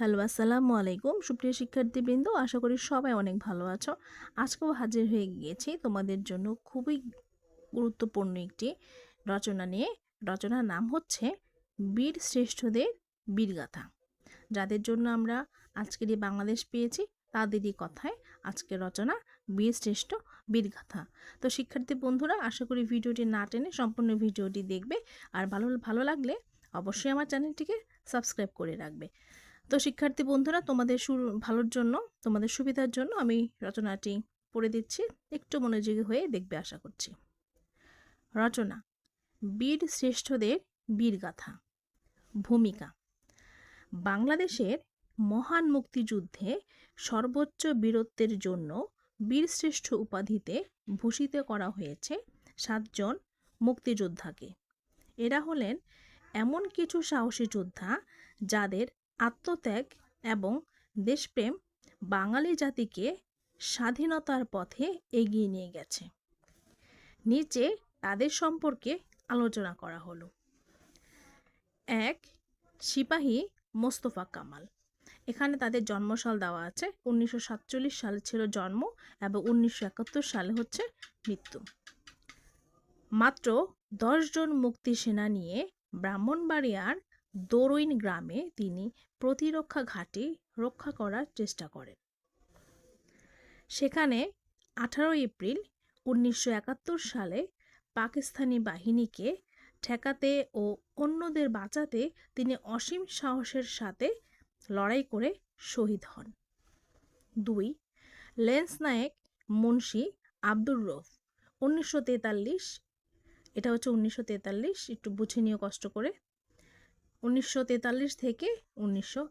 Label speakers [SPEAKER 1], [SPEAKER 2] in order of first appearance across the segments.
[SPEAKER 1] Hello, আসসালামু আলাইকুম। সুপ্রিয় শিক্ষার্থীবৃন্দ, আশা করি সবাই অনেক ভালো আছো। আজকেও হাজির হয়ে গিয়েছি তোমাদের জন্য খুবই গুরুত্বপূর্ণ একটি রচনা নিয়ে। রচনার নাম হচ্ছে বীর শ্রেষ্ঠদের বীরগাথা। যাদের জন্য আমরা আজকের এই বাংলাদেশ পেয়েছি, তাদেরই কথায় আজকের রচনা বীর শ্রেষ্ঠ বীরগাথা। তো শিক্ষার্থী বন্ধুরা, আশা করি ভিডিওটি না টেনে সম্পূর্ণ ভিডিওটি দেখবে। আর ভালো ভালো লাগলে অবশ্যই আমার চ্যানেলটিকে সাবস্ক্রাইব করে রাখবে। তো শিক্ষার্থী বন্ধুরা, তোমাদের সুর ভালোর জন্য, তোমাদের সুবিধার জন্য আমি রচনাটি পড়ে দিচ্ছি। একটু মনোযোগী হয়ে দেখবে আশা করছি। রচনা, বীর শ্রেষ্ঠদের বীরগাথা ভূমিকা, বাংলাদেশের মহান মুক্তিযুদ্ধে সর্বোচ্চ বীরত্বের জন্য বীরশ্রেষ্ঠ উপাধিতে ভূষিত করা হয়েছে সাতজন মুক্তিযোদ্ধাকে। এরা হলেন এমন কিছু সাহসী যোদ্ধা যাদের আত্মত্যাগ এবং দেশপ্রেম বাঙালি জাতিকে স্বাধীনতার পথে এগিয়ে নিয়ে গেছে। নিচে তাদের সম্পর্কে আলোচনা করা হলো। এক, সিপাহী মোস্তফা কামাল। এখানে তাদের জন্মসাল দেওয়া আছে। উনিশশো সাতচল্লিশ সালে ছিল জন্ম এবং উনিশশো একাত্তর সালে হচ্ছে মৃত্যু। মাত্র দশজন মুক্তি সেনা নিয়ে ব্রাহ্মণবাড়িয়ার দরুইন গ্রামে তিনি প্রতিরক্ষা ঘাঁটি রক্ষা করার চেষ্টা করেন। সেখানে আঠারো এপ্রিল উনিশশো একাত্তর সালে পাকিস্তানি বাহিনীকে ঠেকাতে ও অন্যদের বাঁচাতে তিনি অসীম সাহসের সাথে লড়াই করে শহীদ হন। দুই লেন্স নায়েক মুন্সি আব্দুর রফ উনিশশো তেতাল্লিশ, এটা হচ্ছে উনিশশো তেতাল্লিশ, একটু বুঝে নিয়ে কষ্ট করে। উনিশশো তেতাল্লিশ থেকে উনিশশো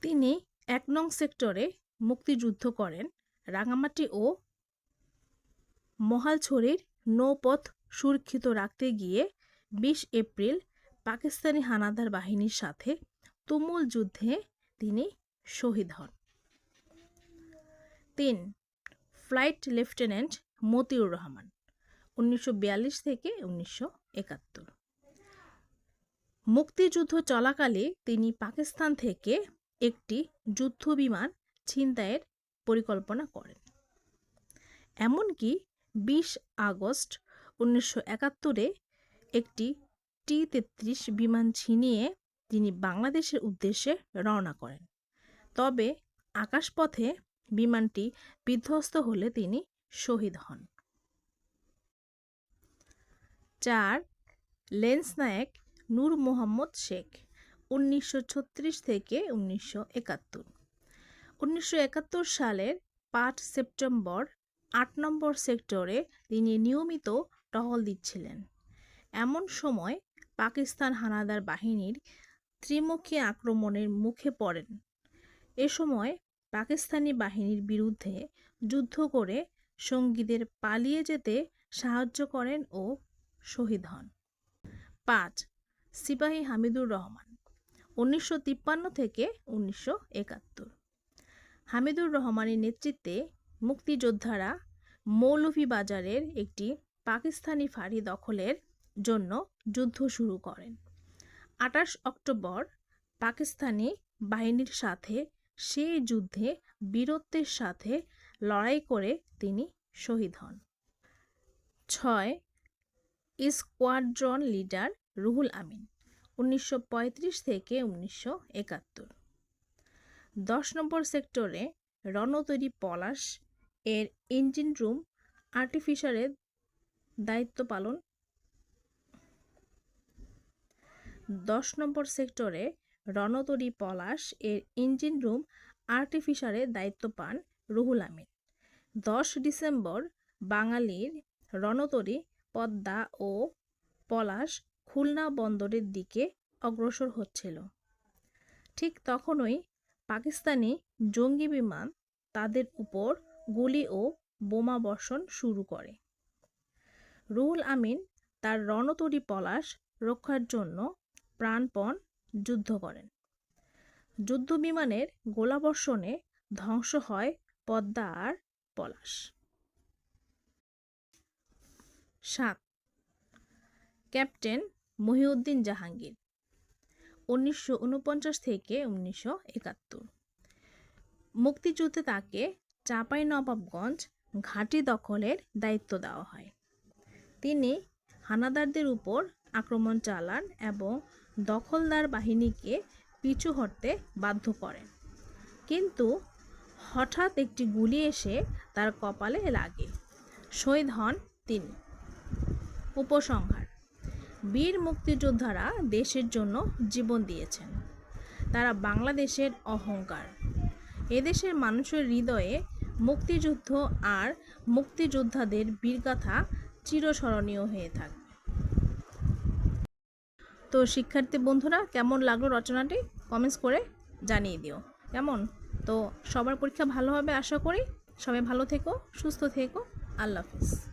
[SPEAKER 1] তিনি এক নং সেক্টরে মুক্তিযুদ্ধ করেন। রাঙামাটি ও মহালছড়ির নৌপথ সুরক্ষিত রাখতে গিয়ে বিশ এপ্রিল পাকিস্তানি হানাদার বাহিনীর সাথে তুমুল যুদ্ধে তিনি শহীদ হন। তিন, ফ্লাইট লেফটেন্যান্ট মতিউর রহমান। উনিশশো বিয়াল্লিশ থেকে উনিশশো একাত্তর। মুক্তিযুদ্ধ চলাকালে তিনি পাকিস্তান থেকে একটি যুদ্ধ বিমান ছিনতাইয়ের পরিকল্পনা করেন। এমনকি বিশ আগস্ট উনিশশো একাত্তরে একটি টি তেত্রিশ বিমান ছিনিয়ে তিনি বাংলাদেশের উদ্দেশ্যে রওনা করেন। তবে আকাশপথে বিমানটি বিধ্বস্ত হলে তিনি শহীদ হন। চার লেন্স নায়েক নূর মোহাম্মদ শেখ, উনিশশো ছত্রিশ থেকে উনিশশো একাত্তর। উনিশশো একাত্তর সালের পাঁচ সেপ্টেম্বর আট নম্বর সেক্টরে তিনি নিয়মিত টহল দিচ্ছিলেন। এমন সময় পাকিস্তান হানাদার বাহিনীর ত্রিমুখী আক্রমণের মুখে পড়েন। এ সময় পাকিস্তানি বাহিনীর বিরুদ্ধে যুদ্ধ করে সঙ্গীদের পালিয়ে যেতে সাহায্য করেন ও শহীদ হন। পাঁচ, সিপাহী হামিদুর রহমান, উনিশশো তিপ্পান্ন থেকে উনিশশো একাত্তর। হামিদুর রহমানের নেতৃত্বে মুক্তিযোদ্ধারা মৌলভীবাজারের একটি পাকিস্তানি ফাঁড়ি দখলের জন্য যুদ্ধ শুরু করেন। আঠাশ অক্টোবর পাকিস্তানি বাহিনীর সাথে সেই যুদ্ধে বীরত্বের সাথে লড়াই করে তিনি শহীদ হন। ছয় স্কোয়াড্রন লিডার রুহুল আমিন, উনিশশো পঁয়ত্রিশ থেকে উনিশশো একাত্তর। দশ নম্বর সেক্টরে রণতরী পলাশ এর ইঞ্জিন রুম আর্টিফিশারের দায়িত্ব পালন। দশ নম্বর সেক্টরে রণতরী পলাশ এর ইঞ্জিন রুম আর্টিফিশারের দায়িত্ব পান রুহুল আমিন। দশ ডিসেম্বর বাঙালির রণতরী পদ্মা ও পলাশ খুলনা বন্দরের দিকে অগ্রসর হচ্ছিল। ঠিক তখনই পাকিস্তানি জঙ্গি বিমান তাদের উপর গুলি ও বোমা বর্ষণ শুরু করে। রুহুল আমিন তার রণতরী পলাশ রক্ষার জন্য প্রাণপণ যুদ্ধ করেন। যুদ্ধ বিমানের গোলাবর্ষণে ধ্বংস হয় পদ্মা আর পলাশ। সাত। ক্যাপ্টেন মহিউদ্দিন জাহাঙ্গীর, উনিশশো উনপঞ্চাশ থেকে উনিশশো একাত্তর। মুক্তিযুদ্ধে তাকে চাঁপাই নবাবগঞ্জ ঘাঁটি দখলের দায়িত্ব দেওয়া হয়। তিনি হানাদারদের উপর আক্রমণ চালান এবং দখলদার বাহিনীকে পিছু হটতে বাধ্য করেন। কিন্তু হঠাৎ একটি গুলি এসে তার কপালে লাগে। শহীদ হন তিনি। উপসংহার। বীর মুক্তিযোদ্ধারা দেশের জন্য জীবন দিয়েছেন। তারা বাংলাদেশের অহংকার। এদেশের মানুষের হৃদয়ে মুক্তিযুদ্ধ আর মুক্তিযোদ্ধাদের বীরগাথা চিরস্মরণীয় হয়ে থাকবে তো শিক্ষার্থী বন্ধুরা, কেমন লাগল রচনাটি? কমেন্টস করে জানিয়ে দিও। কেমন? তো সবার পরীক্ষা ভালো হবে আশা করি। সবাই ভালো থেকো, সুস্থ থেকো। আল্লাহ হাফিজ।